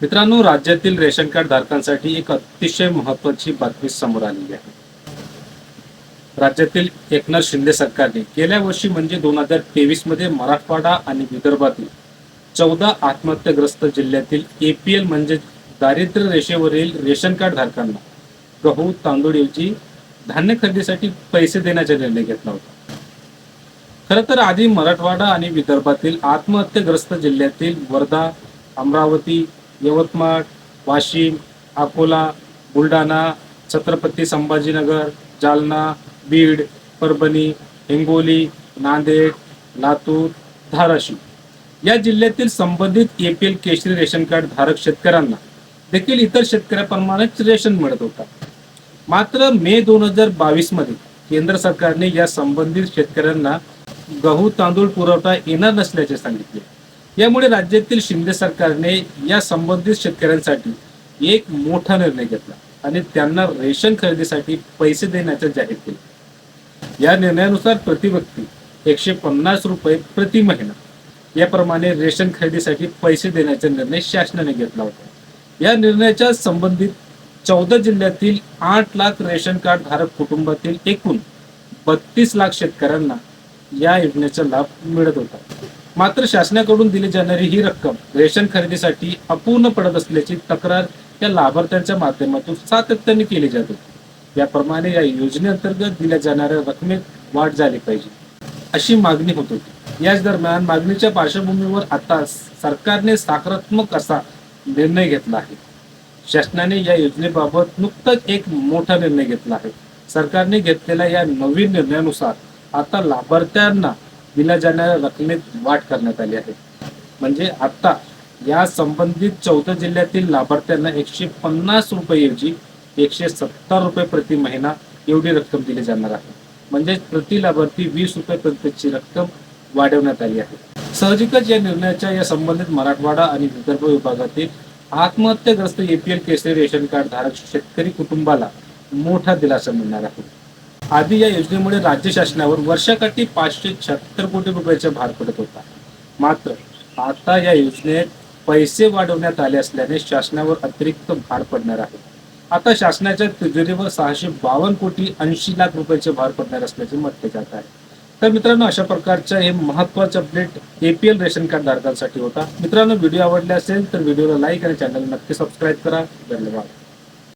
मित्रांनो राज्यातील ration card धारकांसाठी एक अतिशय महत्वाची बातमी समोर आलेली आहे. राज्यातील एकनाथ शिंदे सरकारने गेल्या वर्षी म्हणजे दोन हजार तेवीसमध्ये मराठवाडा आणि विदर्भातील चौदा आत्महत्याग्रस्त जिल्ह्यातील एपीएल म्हणजे दारिद्र्य रेषेवरील रेशन कार्ड धारकांना गहू तांदूळऐवजी धान्य खरेदीसाठी पैसे देण्याचा निर्णय घेतला होता. खरं तर आधी मराठवाडा आणि विदर्भातील आत्महत्याग्रस्त जिल्ह्यातील वर्धा अमरावती यवतमाळ वाशिम अकोला बुलढाणा छत्रपती संभाजीनगर जालना बीड परभणी हिंगोली नांदेड लातूर धाराशिव. या जिल्ह्यातील संबंधित एपीएल केशरी रेशन कार्ड धारक शेतकऱ्यांना देखील इतर शेतकऱ्याप्रमाणेच रेशन मिळत होता. मात्र मे दोन हजार बावीसमध्ये केंद्र सरकारने या संबंधित शेतकऱ्यांना गहू तांदूळ पुरवठा येणार नसल्याचे सांगितले. यामुळे राज्यातील शिंदे सरकारने या संबंधित शेतकऱ्यांसाठी एक मोठा निर्णय घेतला आणि त्यांना रेशन खरेदीसाठी पैसे देण्याचे जाहीर केले. या निर्णयानुसार प्रति व्यक्ती एकशे पन्नास रुपये प्रति महिना याप्रमाणे रेशन खरेदीसाठी पैसे देण्याचा निर्णय शासनाने घेतला होता. या निर्णयाच्या संबंधित चौदा जिल्ह्यातील आठ लाख रेशन कार्ड धारक कुटुंबातील एकूण बत्तीस लाख शेतकऱ्यांना या योजनेचा लाभ मिळत होता. मात्र शासनाकडून दिली जाणारी ही रक्कम रेशन खरेदीसाठी अपूर्ण पडत असल्याची तक्रार या लाभार्थ्यांच्या माध्यमातून सातत्याने केली जाते. याप्रमाणे या योजनेअंतर्गत दिल्या जाणाऱ्या रकमेत वाढ झाली पाहिजे अशी मागणी होत होती. याच दरम्यान मागणीच्या पार्श्वभूमीवर आता सरकारने सकारात्मक असा निर्णय घेतला आहे. शासनाने या योजनेबाबत नुकताच एक मोठा निर्णय घेतला आहे. सरकारने घेतलेल्या या नवीन निर्णयानुसार आता लाभार्थ्यांना दिल्या जाणाऱ्या रकमेत वाढ करण्यात आली आहे. म्हणजे आता या संबंधित चौदा जिल्ह्यातील लाभार्थ्यांना एकशे पन्नास रुपयेऐवजी एकशे सत्तर रुपये प्रति महिना एवढी रक्कम दिली जाणार आहे. म्हणजे प्रति लाभार्थी वीस रुपयेपर्यंतची रक्कम वाढवण्यात आली आहे. साहजिकच या निर्णयाच्या या संबंधित मराठवाडा आणि विदर्भ विभागातील आत्महत्याग्रस्त एपीएल केसरी रेशन कार्ड धारक शेतकरी कुटुंबाला मोठा दिलासा मिळणार आहे. आधी या योजनेमुळे राज्य शासनावर वर्षाकाठी पाचशे शहात्तर कोटी रुपयाचा भार पडत होता. मात्र आता या योजनेत पैसे वाढवण्यात आले असल्याने शासनावर अतिरिक्त भार पडणार आहे. आता शासनाच्या तिजोरीवर सहाशे बावन्न कोटी ऐंशी लाख रुपयाचे भार पडणार असल्याचे म्हटले जात आहे. तर मित्रांनो अशा प्रकारच्या हे महत्वाचं अपडेट एपीएल रेशन कार्ड धारकांसाठी होता. मित्रांनो व्हिडिओ आवडले असेल तर व्हिडिओला लाईक आणि चॅनल नक्की सबस्क्राईब करा. धन्यवाद.